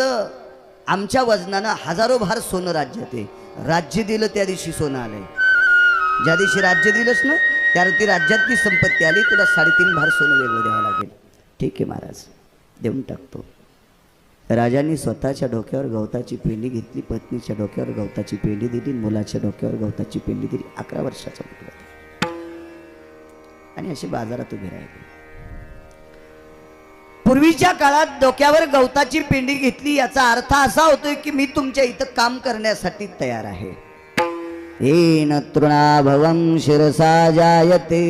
आमच्या वजनानं हजारो भार सोनं राज्य ते राज्य दिलं त्या दिवशी सोनं आलंय. ज्या दिवशी राज्य दिलंच ना त्या ती राज्यातली संपत्ती आली तुला साडेतीन भार सोनं वेगळं द्यावं लागेल. ठीक आहे महाराज देऊन टाकतो. राजांनी स्वतःच्या डोक्यावर गवताची पेंडी घेतली पत्नीच्या डोक्यावर गवताची पेंडी दिली मुलाच्या डोक्यावर गवताची पेंडी दिली अकरा वर्षाचा मुलगा आणि अशी बाजारात उभी राहिली. पूर्वीच्या काळात डोक्यावर गवताची पेंडी घेतली याचा अर्थ असा होतोय की मी तुमच्या इथं काम करण्यासाठी तयार आहे. येन तृणाभवं शिरसा जायते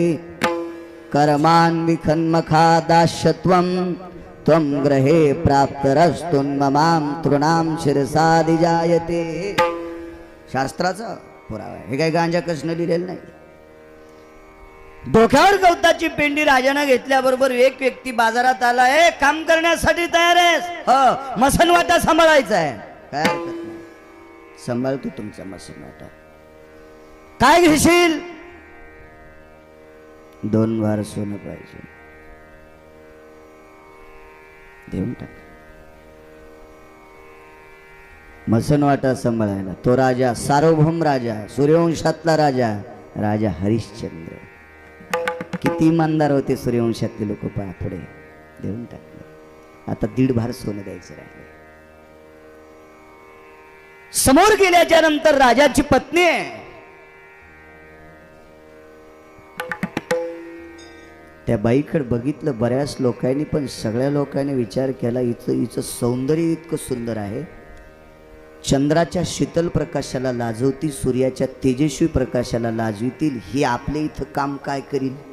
कर्मान् विखन्मखा दास्यत्वं त्वं ग्रहे प्राप्तरस्तुन्ममां तृणां शिरसादिजायते शास्त्राचा पुरावा हे काही गांजा कृष्ण लिहिलेलं नाही. डोक्यावर गवताची पेंडी राजानं घेतल्याबरोबर एक व्यक्ती बाजारात आला आहे काम करण्यासाठी तयार आहेस? हो, मसनवाटा सांभाळायचा आहे. काय हरकत नाही. सांभाळतो तुमचा मसनवाटा काय घेशील? दोन वार सोनं पाहिजे. देऊन टाक. मसनवाटा सांभाळायला. तो राजा सार्वभौम राजा सूर्यवंशातला राजा राजा हरिश्चंद्र. किती इमानदार होते सूर्यवंशातले लोक पहा पुढे. देऊन टाकले. आता दीड भार सोनं द्यायचं राहिले समोर गेल्याच्यानंतर राजाची पत्नी आहे. त्या बाईकडे बघितलं बऱ्याच लोकांनी पण सगळ्या लोकांनी विचार केला हिचं हिचं सौंदर्य इतकं सुंदर आहे. चंद्राच्या शीतल प्रकाशाला लाजवती सूर्याच्या तेजस्वी प्रकाशाला लाजवितील ही आपल्या इथं काम काय करील?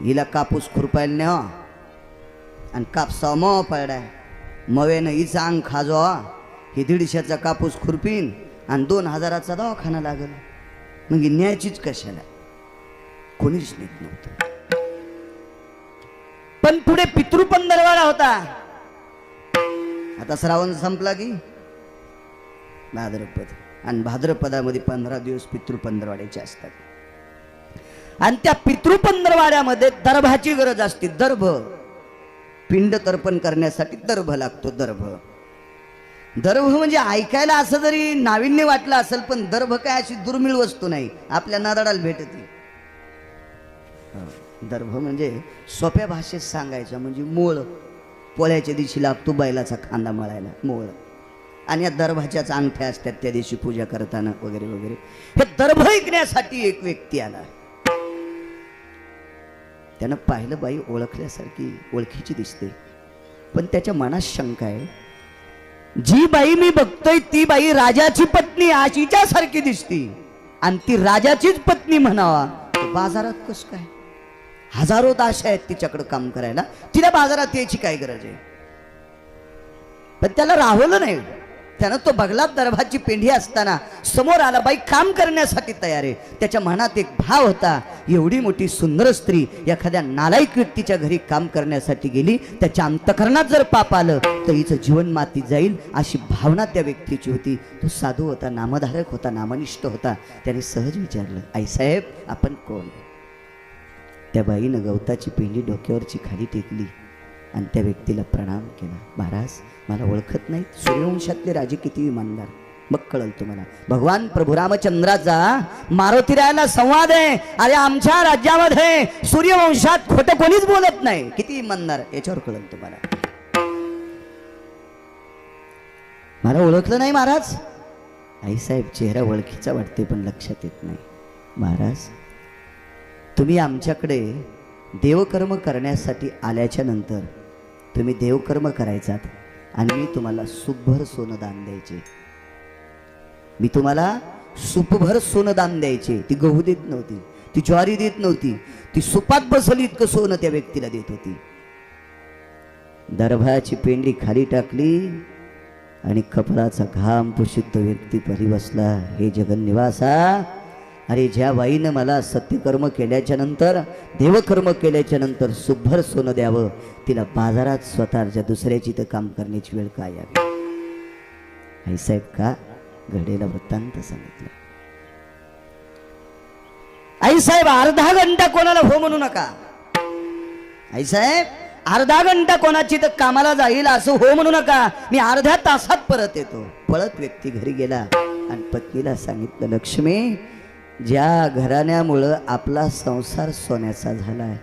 हिला कापूस खुरपायला न्यावा आणि कापसा मव पडाय मवेनं हिचा अंग खाजो ही दीडशेचा कापूस खुरपीन आणि दोन हजाराचा दवाखाना लागल मग ही न्यायचीच कशाला कोणीच नेत नव्हतं पण पुढे पितृपंधरवाडा होता आता श्रावण संपला की भाद्रपद आणि भाद्रपदामध्ये पंधरा दिवस पितृपंधरवाड्याचे असतात आणि त्या पितृपंधरवाड्यामध्ये दर्भाची गरज असते. दर्भ. पिंड तर्पण करण्यासाठी दर्भ लागतो दर्भ. दर्भ म्हणजे ऐकायला असं जरी नाविन्य वाटलं असेल पण दर्भ काय अशी दुर्मिळ वस्तू नाही. आपल्या नादाडाला भेटते. दर्भ म्हणजे सोप्या भाषेत सांगायचं म्हणजे मूळ. पोळ्याच्या दिवशी लागतो बैलाचा खांदा मळायला मूळ. आणि या दर्भाच्याच अंगठ्या असतात त्या दिवशी पूजा करताना वगैरे वगैरे. हे दर्भ ऐकण्यासाठी एक व्यक्ती आला. त्यानं पाहिलं बाई ओळखल्यासारखी ओळखीची दिसते. पण त्याच्या मनात शंका आहे. जी बाई मी बघतोय ती बाई राजाची पत्नी आशीच्या सारखी दिसती. आणि ती राजाचीच पत्नी म्हणावा बाजारात कस काय? हजारो दाश आहेत तिच्याकडे काम करायला. तिला बाजारात यायची काय गरज आहे? पण त्याला राहवलं नाही. त्यानं तो बगलात दरभाची पेंढी असताना समोर आला बाई काम करण्यासाठी तयार आहे. त्याच्या मनात एक भाव होता एवढी मोठी सुंदर स्त्री एखाद्या नालायक व्यक्तीच्या घरी काम करण्यासाठी गेली त्याच्या अंतकरणात जर पाप आलं तर हिचं जीवन माती जाईल अशी भावना त्या व्यक्तीची होती. तो साधू होता नामधारक होता नामनिष्ठ होता. त्याने सहज विचारलं आईसाहेब आपण कोण? त्या बाईनं गवताची पेंढी डोक्यावरची खाली टेकली. आणि त्या व्यक्तीला प्रणाम केला. महाराज मला ओळखत नाही सूर्यवंशातले राजे किती इमानदार. मग कळल तुम्हाला. भगवान प्रभू रामचंद्राचा मारुतीरायाला संवाद आहे. अरे आमच्या राज्यामध्ये सूर्यवंशात खोटं कोणीच बोलत नाही. किती इमानदार. याच्यावर कळल तुम्हाला. मला ओळखलं नाही महाराज? आईसाहेब चेहरा ओळखीचा वाटते पण लक्षात येत नाही. महाराज तुम्ही आमच्याकडे देवकर्म करण्यासाठी आल्याच्यानंतर तुम्ही देवकर्म करायचात आणि मी तुम्हाला सुभर सोनं दान द्यायचे. मी तुम्हाला सुपभर सोनं दान द्यायचे. ती गहू देत नव्हती ती ज्वारी देत नव्हती ती सुपात बसली इतकं सोनं त्या व्यक्तीला देत होती. दरभयाची पेंडी खाली टाकली आणि कपडाचा घाम प्रसिद्ध व्यक्ती परी बसला. हे जगन्निवासा अरे ज्या बाईनं मला सत्यकर्म केल्याच्यानंतर देवकर्म केल्याच्यानंतर सुभर सोनं द्यावं तिला बाजारात स्वतःच्या दुसऱ्याची तर काम करण्याची वेळ काय यावी? आईसाहेब का घडेला वृत्तांत सांगितलं? आईसाहेब अर्धा घंटा कोणाला हो म्हणू नका. आईसाहेब अर्धा घंटा कोणाची तर कामाला जाईल असं हो म्हणू नका. मी अर्ध्या तासात परत येतो. पळत व्यक्ती घरी गेला आणि पत्नीला सांगितलं लक्ष्मी ज्या घराण्यामुळं आपला संसार सोन्याचा झालाय.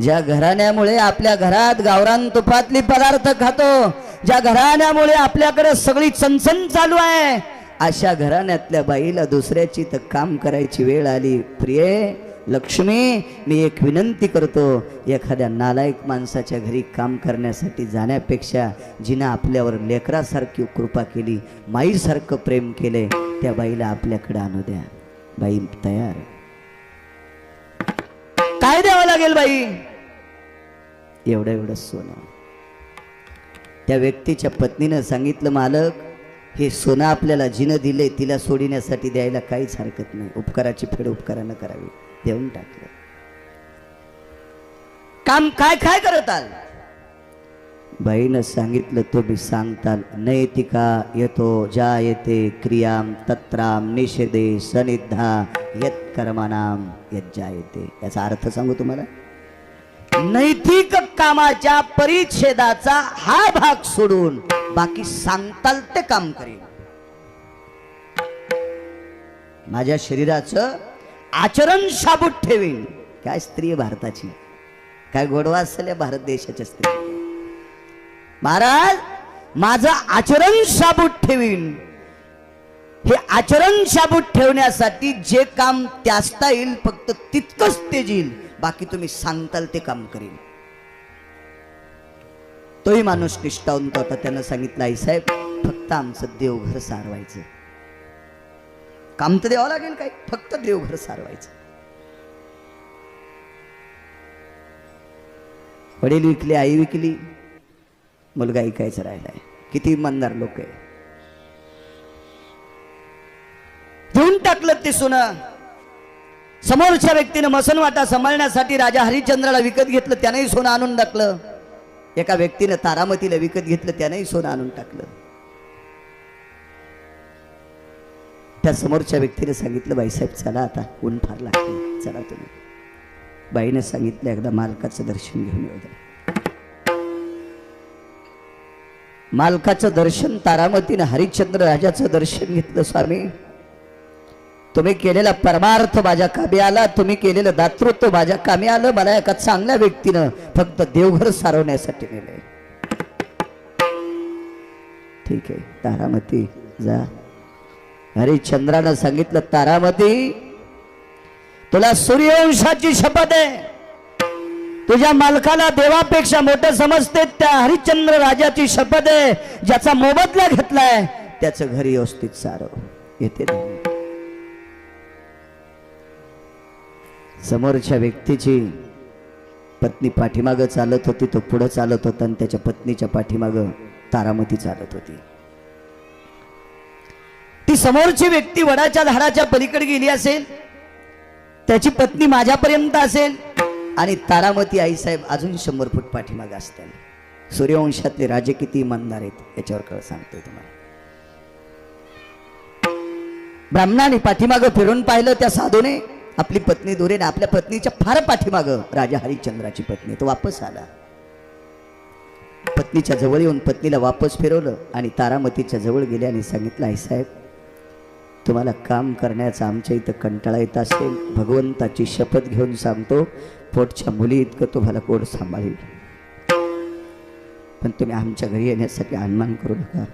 ज्या घराण्यामुळे आपल्या घरात गावरान तुपातली पदार्थ खातो ज्या घराण्यामुळे आपल्याकडे सगळी चणचण चालू आहे अशा घराण्यातल्या बाईला दुसऱ्याची तर काम करायची वेळ आली. प्रिये लक्ष्मी मी एक विनंती करतो एखाद्या नालायक माणसाच्या घरी काम करण्यासाठी जाण्यापेक्षा जिनं आपल्यावर लेकरासारखी कृपा केली माईसारखं प्रेम केले त्या बाईला आपल्याकडे आणू द्या. बाई तयार. काय द्यावं लागेल बाई? एवढं एवढं सोनं. त्या व्यक्तीच्या पत्नीनं सांगितलं मालक हे सोनं आपल्याला जिनं दिले तिला सोडण्यासाठी द्यायला काहीच हरकत नाही. उपकाराची फेड उपकारानं करावी. देऊन टाकलं. काम काय काय करत आलं? बाईनं सांगितलं तो बी सांगताल नैतिका येतो ज्या येते क्रियाम तत्राम निषेधे सनिद्धा यत कर्मानाम यज्जा येते याचा अर्थ सांगू तुम्हाला? नैतिक कामाच्या परिच्छेदाचा हा भाग सोडून बाकी सांगताल ते काम करेल माझ्या शरीराचं आचरण शाबूत ठेवीन. काय स्त्री भारताची? काय गोडवा असेल या भारत देशाच्या स्त्री महाराज माझं आचरण शाबूत ठेवीन. हे आचरण शाबूत ठेवण्यासाठी जे काम त्यासता येईल फक्त तितकंच तेजील बाकी तुम्ही सांगताल ते काम करील तोही माणूस निष्ठावंत होता त्यानं सांगितलं आई साहेब फक्त आमचं देवघर सारवायचं. काम तर द्यावं लागेल काय फक्त देवघर सारवायचं. वडील विकले आई विकली मुलगा ऐकायचा राहिलाय. किती इमानदार लोक आहे. देऊन टाकलं ते सोनं. समोरच्या व्यक्तीनं मसनवाटा सांभाळण्यासाठी राजा हरिश्चंद्राला विकत घेतलं त्यानंही सोनं आणून टाकलं. एका व्यक्तीनं तारामतीला विकत घेतलं त्यानंही सोनं आणून टाकलं. त्या समोरच्या व्यक्तीने सांगितलं बाईसाहेब चला आता ऊन फार लागते चला तुम्ही. बाईनं सांगितलं एकदा मालकाचं दर्शन घेऊन येऊ द्या. मालकाचं दर्शन तारामतीनं हरिश्चंद्र राजाचं दर्शन घेतलं स्वामी. तुम्ही केलेला परमार्थ माझ्या कामी आला तुम्ही केलेलं दातृत्व माझ्या कामी आलं मला एका चांगल्या व्यक्तीनं फक्त देवघर सारवण्यासाठी नेले ठीक आहे तारामती जा. हरिश्चंद्रानं सांगितलं तारामती तुला सूर्यवंशाची शपथ आहे. तुझ्या मालकाला देवापेक्षा मोठं समजते त्या हरिश्चंद्र राजाची शपथ आहे ज्याचा मोबदला घेतलाय त्याचं घरी व्यवस्थित सार येते. समोरच्या व्यक्तीची पत्नी पाठीमागं चालत होती तो पुढं चालत होता आणि त्याच्या पत्नीच्या पाठीमागं तारामती चालत होती. ती समोरची व्यक्ती वडाच्या झाडाच्या पलीकडे गेली असेल त्याची पत्नी माझ्यापर्यंत असेल आणि तारामती आईसाहेब अजून शंभर फूट पाठीमागं असतील. सूर्यवंशातले राजे किती इमानदार आहेत याच्यावर कळ सांगतोय तुम्हाला. ब्राह्मणाने पाठीमागं फिरून पाहिलं त्या साधूने. आपली पत्नी दोरेने आपल्या पत्नीच्या फार पाठीमागं राजा हरिश्चंद्राची पत्नी तो वापस आला. पत्नीच्या जवळ येऊन पत्नीला वापस फिरवलं आणि तारामतीच्या जवळ गेले आणि सांगितलं आई साहेब तुम्हाला काम करण्याचा आमच्या इथं कंटाळा येत असेल. भगवंताची शपथ घेऊन सांगतो पोटच्या मुली इतकं तुम्हाला कोण सांभाळेल? पण तुम्ही आमच्या घरी येण्यासाठी अनुमान करू नका.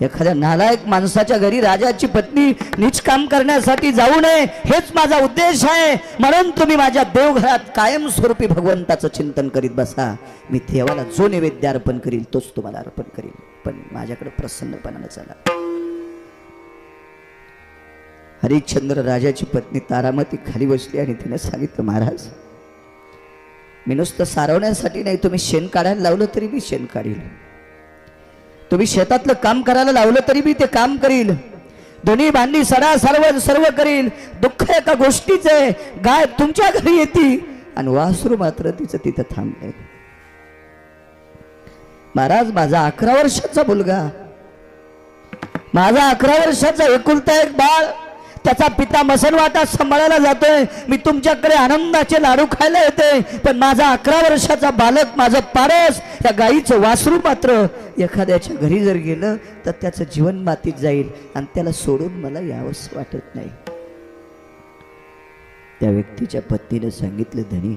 एखाद्या नालायक माणसाच्या घरी राजाची पत्नी नीच काम करण्यासाठी जाऊ नये हेच माझा उद्देश आहे. म्हणून तुम्ही माझ्या देवघरात कायमस्वरूपी भगवंताचं चिंतन करीत बसा. मी देवाला जो नैवेद्य अर्पण करील तोच तुम्हाला अर्पण करील पण माझ्याकडे प्रसन्नपणानं चला. हरिश्चंद्र राजाची पत्नी तारामती खाली बसली आणि तिने सांगितलं महाराज मी नुसतं सारवण्यासाठी नाही तुम्ही शेण काढायला लावलं तरी मी शेण काढील तुम्ही शेतातलं काम करायला लावलं तरी मी ते काम करील दोन्ही भांडी सडा सर्व सर्व करील दुःख एका गोष्टीच आहे गाय तुमच्या घरी येते आणि वासरू मात्र तिचं तिथं थांबले महाराज माझा अकरा वर्षाचा मुलगा. माझा अकरा वर्षाचा एकुलता एक बाळ. त्याचा पिता मसनवाटा सांभाळायला जातोय. मी तुमच्याकडे आनंदाचे लाडू खायला येते. पण माझा अकरा वर्षाचा बालक माझं पारस या गाईचं वासरू मात्र एखाद्याच्या घरी जर गेलं तर त्याचं जीवन मातीत जाईल. आणि त्याला सोडून मला यावंच वाटत नाही. त्या व्यक्तीच्या पत्नीनं सांगितलं धनी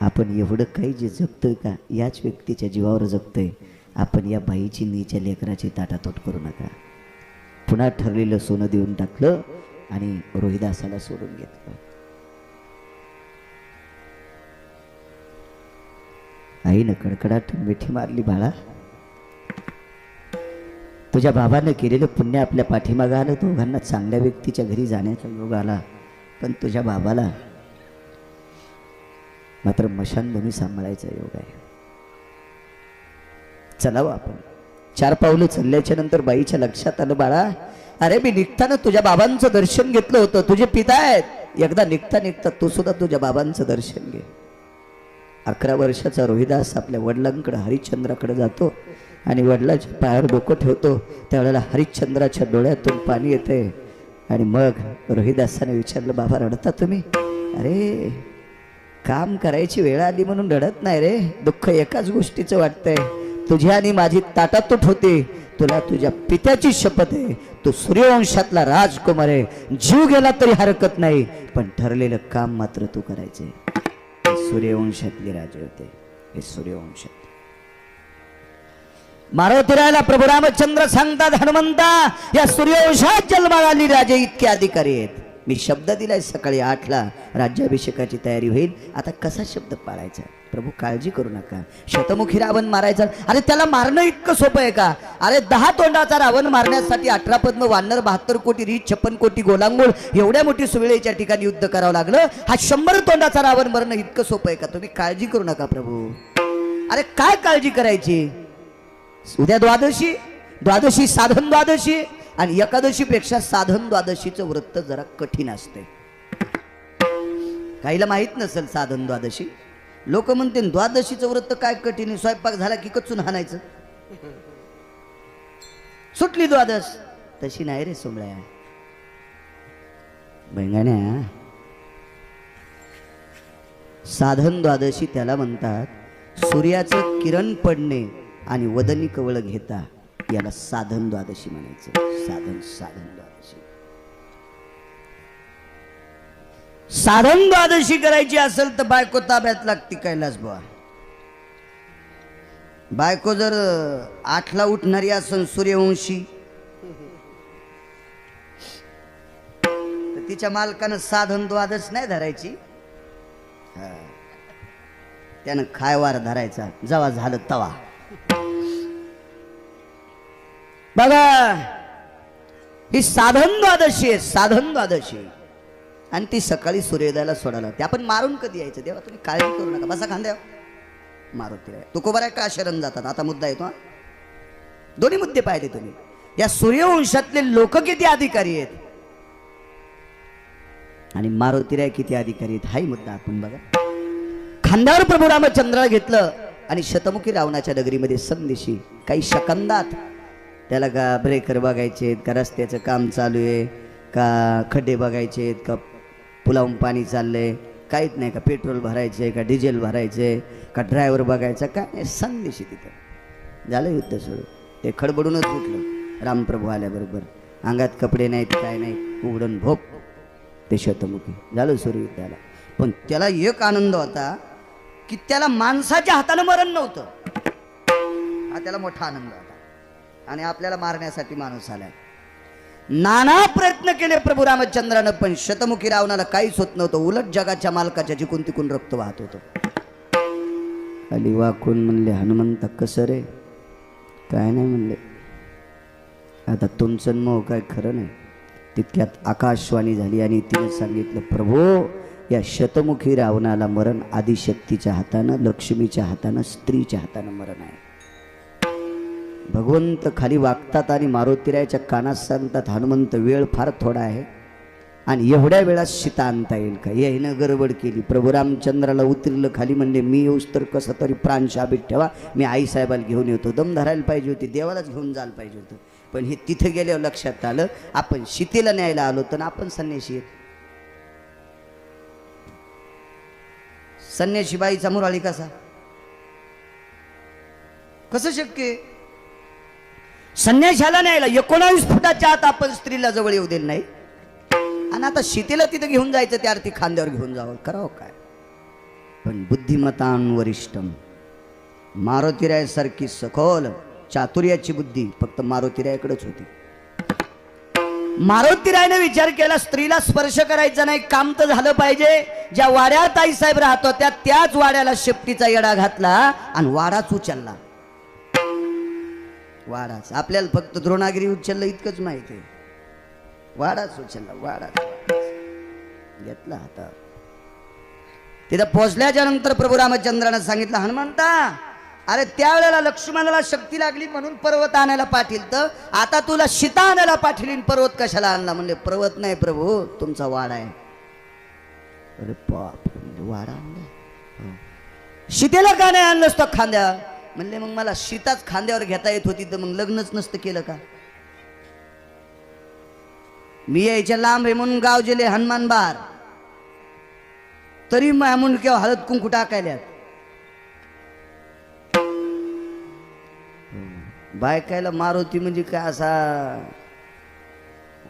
आपण एवढं काही जे जगतोय का याच व्यक्तीच्या जीवावर जगतोय. आपण या बाईची नीच्या लेकराची ताटातोट करू नका. पुन्हा ठरलेलं सोनं देऊन टाकलं. आणि रोहिदासाला सोडून घेतलं. आईनं कडकडाट मिठी मारली बाळा तुझ्या बाबानं केलेलं पुण्य आपल्या पाठीमागं आलं दोघांना चांगल्या व्यक्तीच्या घरी जाण्याचा योग आला पण तुझ्या बाबाला मात्र मशानभूमी सांभाळायचा योग आहे. चलावं आपण. चार पावलं चालल्याच्या नंतर बाईच्या लक्षात आलं बाळा अरे मी निघताना तुझ्या बाबांचं दर्शन घेतलं होतं. तुझे पिता आहेत. एकदा निघता निघता तू सुद्धा तुझ्या बाबांचं दर्शन घे. अकरा वर्षाचा रोहिदास आपल्या वडिलांकडे हरिश्चंद्राकडे जातो आणि वडिलाच्या पायावर डोकं ठेवतो. त्यावेळेला हरिश्चंद्राच्या डोळ्यातून पाणी येते. आणि मग रोहिदासाने विचारलं बाबा रडता तुम्ही? अरे काम करायची वेळ आली म्हणून रडत नाही रे. दुःख एकाच गोष्टीचं वाटतंय. तुझी आणि माझी ताटातूट होते. तुला तुझ्या पित्याची शपथ आहे. तो सूर्यवंशातला राजकुमार आहे. जीव गेला तरी हरकत नाही. पण ठरलेलं काम मात्र तू करायचे. सूर्यवंशातले राजे होते. हे सूर्यवंशात. मारुतीरायला प्रभू रामचंद्र सांगतात हनुमंता या सूर्यवंशात जन्माली राजे इतके अधिकारी आहेत. मी शब्द दिलाय सकाळी आठला. राज्याभिषेकाची तयारी होईल. आता कसा शब्द पाळायचा? प्रभू काळजी करू नका. शतमुखी रावण मारायचा. अरे त्याला मारणं इतकं सोपं आहे का? अरे दहा तोंडाचा रावण मारण्यासाठी अठरा पद्म वानर बहात्तर कोटी रीत छप्पन कोटी गोलांगोळ एवढ्या मोठी सुवेळेच्या ठिकाणी युद्ध करावं लागलं. हा शंभर तोंडाचा रावण मरणं इतकं सोपं आहे का? तुम्ही काळजी करू नका प्रभू. अरे काय काळजी करायची? उद्या द्वादशी द्वादशी साधन द्वादशी आणि एकादशी पेक्षा साधन द्वादशीचं व्रत जरा कठीण असते काहीला माहीत नसेल साधन द्वादशी? लोक म्हणते द्वादशीचं व्रत काय कठीण आहे? स्वयंपाक झाला की कचून हाणायचं? सुटली द्वादश. तशी नाही रे सोमळ्या. बैंगण्या साधन द्वादशी त्याला म्हणतात सूर्याचे किरण पडणे आणि वदनी कवळ घेता. याला साधन द्वादशी म्हणायचं. साधन साधन. द्वादशी साधन द्वादशी करायची असेल तर बायको ताब्यात लागते कैलास बुवा. बायको जर आठला उठणारी असेल सूर्यवंशी तर तिच्या मालकानं साधन द्वादश नाही धरायची. त्यानं खायवार धरायचा. जवा झालं तवा बघा ही साधन द्वादशी आहे साधन द्वादशी. आणि ती सकाळी सूर्योदयाला सोडायला ते आपण मारून कधी यायचं? तेव्हा तुम्ही काळजी करू नका. बसा खांद्या मारुती तुकोबारा का? शरण जातात. आता मुद्दा येतो दोन्ही मुद्दे पाहिले तुम्ही. या सूर्यवंशातले लोक किती अधिकारी आहेत? आणि मारुतीराय किती अधिकारी आहेत? हाही मुद्दा आपण बघा. खांद्यावर प्रभू रामचंद्राला घेतलं आणि शतमुखी रावणाच्या नगरीमध्ये संदेशी काही शकंदात त्याला का ब्रेकर बघायचे आहेत का रस्त्याचं काम चालू आहे का खड्डे बघायचे आहेत का पुलावून पाणी चाललंय. काहीच नाही का पेट्रोल भरायचे का डिझेल भरायचे का ड्रायव्हर बघायचा काय नाही संदेशी तिथं. झालं युद्ध सुरू. ते खडबडूनच उठलं. रामप्रभू आल्याबरोबर अंगात कपडे नाहीत काय नाही. उघडून भोप. ते शतमुखी. झालं सूर्ययुद्धाला पण त्याला एक आनंद होता की त्याला माणसाच्या हातानं मरण नव्हतं. हा त्याला मोठा आनंद होता. आणि आपल्याला मारण्यासाठी माणूस आलाय. नाना प्रयत्न केले प्रभू रामचंद्रानं पण शतमुखी रावणाला काहीच होत नव्हतं. उलट जगाच्या मालकाच्या जिकून तिकून रक्त वाहत होतं. अली वाकून म्हणले हनुमंत कसं रे? काय नाही म्हणले. आता तुमचं मोह काय खरं नाही. तितक्यात आकाशवाणी झाली आणि तिने सांगितलं प्रभो या शतमुखी रावणाला मरण आदिशक्तीच्या हातानं लक्ष्मीच्या हातानं स्त्रीच्या हातानं मरण आहे. भगवंत खाली वागतात आणि मारुतीरायाच्या कानात सांगतात हनुमंत वेळ फार थोडा आहे. आणि एवढ्या वेळात सीता आणता येईल का? यानं गडबड केली. प्रभू रामचंद्राला उतरलं खाली म्हणले मी येऊस तर कसं तरी प्राण शाबीत ठेवा. मी आईसाहेबाला घेऊन येतो. दम धरायला पाहिजे होती. देवालाच घेऊन जायला पाहिजे होतं. पण हे तिथे गेल्यावर लक्षात आलं आपण शितेला न्यायला आलो तर आपण संन्याशी संन्याशी बाईचा मुराळी कसा? कसं शक्य आहे? संन्याशाला न्यायला एकोणावीस फुटाच्या आत आपण स्त्रीला जवळ येऊ दिलं नाही. आणि आता शीतेला तिथं घेऊन जायचं त्या अर्थी खांद्यावर घेऊन जावं. करावं काय? पण बुद्धिमतान वरिष्ठम. मारुतीरायासारखी सखोल चातुर्याची बुद्धी फक्त मारुतीरायकडेच होती. मारुतीरायने विचार केला स्त्रीला स्पर्श करायचा नाही काम तर झालं पाहिजे. ज्या वाड्यात आईसाहेब राहत होत्या त्याच वाड्याला शेपटीचा येडा घातला आणि वाडाच उचलला वाडाच आपल्याला फक्त द्रोणागिरी उचललं इतकंच माहिती आहे. वाडाच उचलला वाडाच घेतला आता. तिथं पोहोचल्याच्या नंतर प्रभू रामचंद्रानं सांगितलं हनुमंता अरे त्यावेळेला लक्ष्मणाला शक्ती लागली म्हणून पर्वत आणायला पाठील तर आता तुला सीता आणायला पाठील पर्वत कशाला आणला? म्हणले पर्वत नाही प्रभू तुमचा वाडा आहे. अरे बाप वाडा आणला? हो. सीतेला का नाही आणलंस तो खांद्या म्हणले मग मला सीताच खांद्यावर घेता येत होती तर मग लग्नच नसतं केलं का? मी यायच्या लांब आहे म्हणून गाव गेले हनुमान बार. तरी म्हणून किंवा हळद कुंकू टाकायल्यात. बायकायला मारुती म्हणजे काय असा?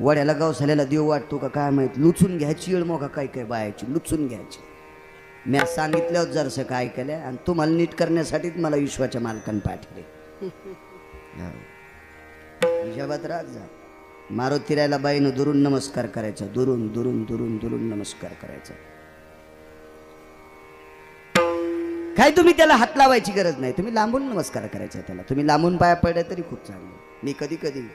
वड्याला गवसाल्याला देव वाटतो का? काय माहीत? लुचून घ्यायची येळ मोका काय काय बायाची लुचून घ्यायची. मी सांगितल्यावर जरसं काय केलं आणि तुम्हाला नीट करण्यासाठीच मला विश्वाच्या मालकाने पाठवले. हिशोबात राहत जा. मारुतीरायला बाईनं दुरून नमस्कार करायचा. दुरून दुरून दुरून दुरून नमस्कार करायचा. काय तुम्ही त्याला हात लावायची गरज नाही. तुम्ही लांबून नमस्कार करायचा त्याला. तुम्ही लांबून पाया पडले तरी खूप चांगलं. मी कधी कधी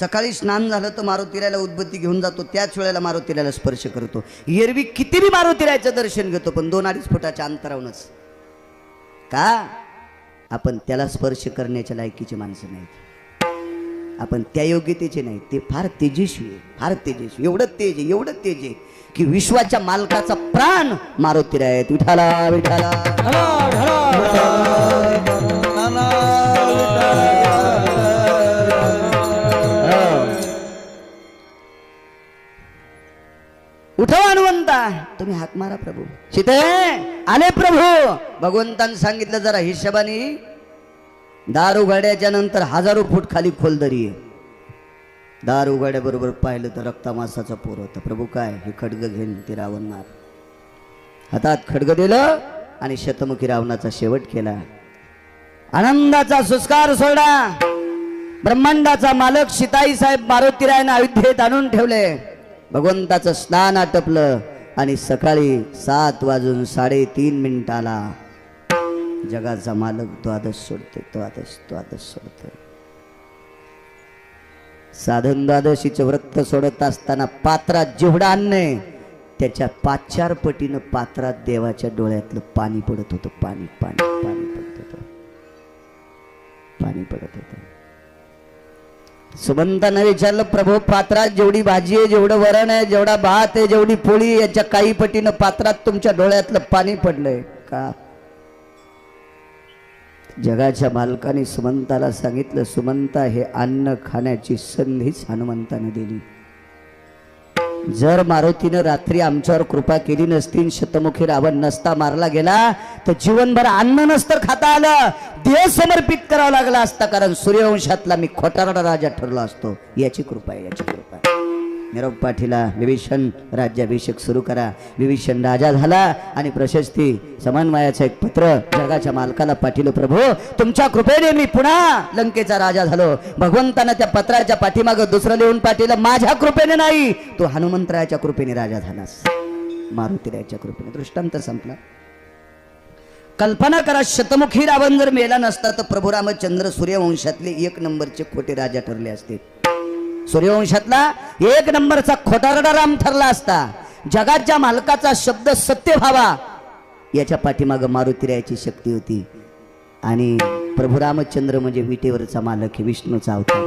सकाळी स्नान झालं तर मारुतीरायला उद्बत्ती घेऊन जातो त्याच वेळेला मारुतीरायला स्पर्श करतो. एरवी किती बी मारुतीरायचं दर्शन घेतो पण दोन अडीच फुटाच्या अंतरावूनच का? आपण त्याला स्पर्श करण्याच्या लायकीची माणसं नाहीत. आपण त्या योग्यतेचे नाही ते फार तेजस्वी आहे फार तेजस्वी. एवढं तेज आहे एवढं तेज आहे की विश्वाच्या मालकाचा प्राण मारुतीराय विठाला विठाला. तुम्ही हाक मारा प्रभू. सीते आले प्रभू. भगवंतान सांगितलं जरा हिशोबाने. दार उघड्याच्या नंतर हजारो फूट खाली खोल दरी आहे. दार उघड्याबरोबर पाहिलं तर रक्तामासाचा पोर होता. प्रभू काय? हे खडग घेऊन ते रावण मार. हातात खडग दिलं आणि शतमुखी रावणाचा शेवट केला. आनंदाचा सुस्कार सोडा. ब्रह्मांडाचा मालक शिताई साहेब मारुतीरायनं अयोध्येत आणून ठेवले. भगवंताचं स्नान आटपलं. आणि सकाळी सात वाजून साडेतीन मिनिटाला जगाचा मालक द्वादश सोडते द्वादश द्वादश सोडते. साधन द्वादशीचं व्रत सोडत असताना पात्रात जेवढं अन्न आहे त्याच्या पाच चार पटीनं पात्रात देवाच्या डोळ्यातलं पाणी पडत होतं पाणी पाणी पाणी पडत होतं. पाणी पडत होतं. सुमंतानं विचारलं प्रभू पात्रात जेवढी भाजी आहे जेवढं वरण आहे जेवढा भात आहे जेवढी पोळी याच्या काही पटीनं पात्रात तुमच्या डोळ्यातलं पाणी पडलंय का? जगाच्या मालकाने सुमंताला सांगितलं सुमंता हे अन्न खाण्याची संधीच हनुमंताने दिली. जर मारुतीनं रात्री आमच्यावर कृपा केली नसती शतमुखी रावण नसता मारला गेला तर जीवनभर अन्न नसतं खाता आलं. देह समर्पित करावा लागला असता कारण सूर्यवंशातला मी खोटारडा राजा ठरलो असतो. याची कृपा आहे याची कृपा आहे. निरोप पाठीला विभीषण राज्याभिषेक सुरू करा. विभीषण राजा झाला आणि प्रशस्ती समन्वयाचं एक पत्र जगाच्या मालकाला पाठीलं. प्रभू तुमच्या कृपेने मी पुन्हा लंकेचा राजा झालो. भगवंतानं त्या पत्राच्या पाठीमागं दुसरं लिहून पाठीलं. माझ्या कृपेने नाही. तो हनुमंतरायाच्या कृपेने राजा झालास. मारुतीरायाच्या कृपेने. दृष्टांत संपला. कल्पना करा शतमुखी रावण जर मेला नसता तर प्रभू रामचंद्र सूर्यवंशातले एक नंबरचे खोटे राजा ठरले असते. सूर्यवंशातला एक नंबरचा खोटारडा राम ठरला असता जगाच्या मालकाचा शब्द सत्य व्हावा याच्या पाठीमागं मारुतीरायाची शक्ती होती. आणि प्रभू रामचंद्र म्हणजे विटेवरचा मालक हे विष्णूचा अवतार.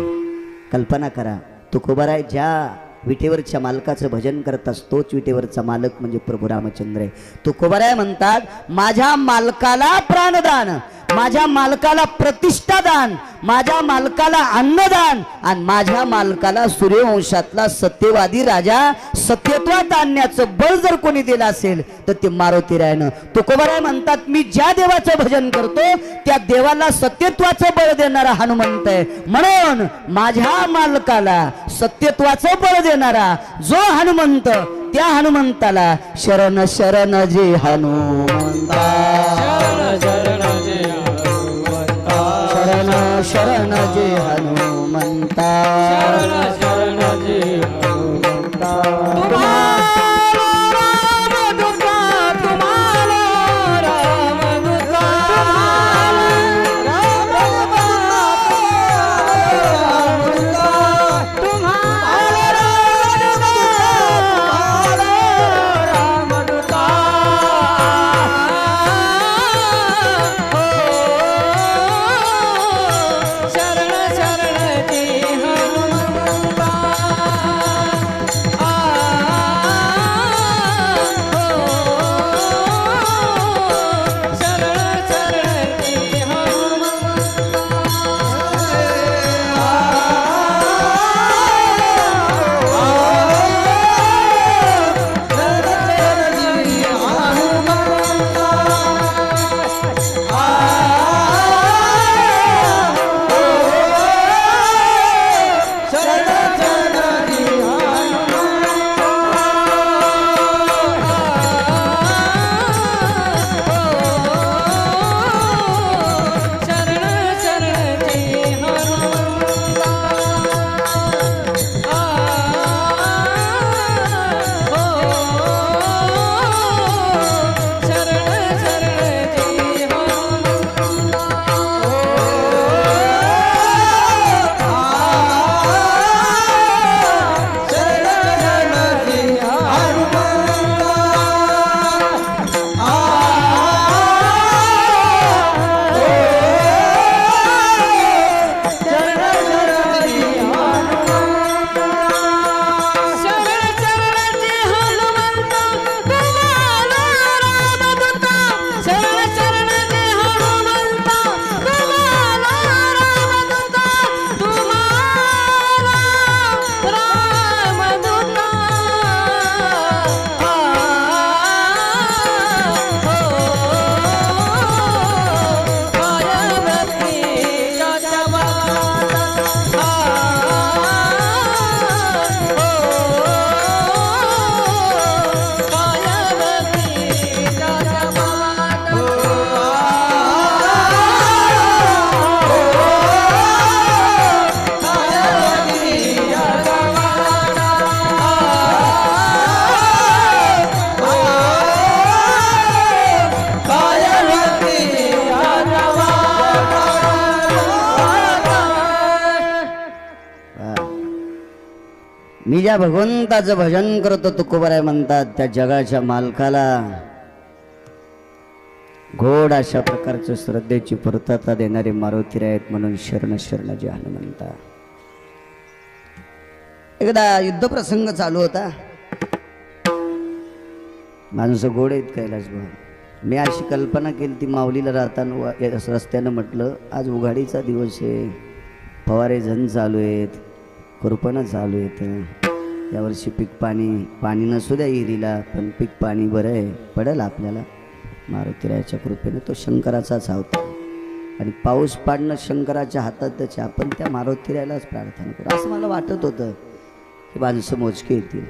कल्पना करा तुकोबाराय ज्या विटेवरच्या मालकाचं भजन करत तोच विटेवरचा मालक म्हणजे प्रभू रामचंद्र आहे. तुकोबाराय म्हणतात माझ्या मालकाला प्राणदान माझ्या मालकाला प्रतिष्ठादान माझ्या मालकाला अन्नदान आणि माझ्या मालकाला सूर्यवंशातला सत्यवादी राजा सत्यत्वात आणण्याचं बळ जर कोणी दिलं असेल तर ते मारुती रायनं. तुकोबराय म्हणतात मी ज्या देवाचं भजन करतो त्या देवाला सत्यत्वाचं बळ देणारा हनुमंत आहे. म्हणून माझ्या मालकाला सत्यत्वाचं बळ देणारा जो हनुमंत त्या हनुमंताला शरण शरण जे हनुमंता. शरण जे हनुमंता. ज्या भगवंताचं भजन करतो तुकोबराय म्हणतात त्या जगाच्या मालकाला. घोड अशा प्रकारचं श्रद्धेची पूर्तता देणारे मारुती आहेत म्हणून शरण शरण जे हनुमंता एकदा युद्ध प्रसंग चालू होता. माणसं गोड आहेत कैलास भाऊ. मी अशी कल्पना केली ती माऊलीला राहताना रस्त्यानं म्हटलं आज उघाडीचा दिवस आहे. फवारे झन चालू आहेत. खुरपणं चालू आहेत. यावर्षी पीक पाणी पाणी नसू द्या विहिरीला पण पीक पाणी बरं आहे पडेल आपल्याला. मारुतीरायाच्या कृपेनं तो शंकराचाच होता आणि पाऊस पाडणं शंकराच्या हातातच आपण त्या मारुतीरायालाच प्रार्थना करू. असं मला वाटत होतं की माणसं मोजके येतील.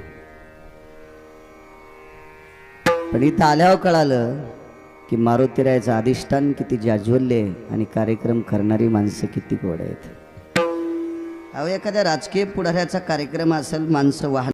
पण इथं आल्यावर कळालं की मारुतीरायाचं अधिष्ठान किती जाज्वल्य आहे आणि कार्यक्रम करणारी माणसं किती गोड आहेत. अहो एखाद्या राजकीय पुढाऱ्याचा कार्यक्रम असेल माणसं वाहन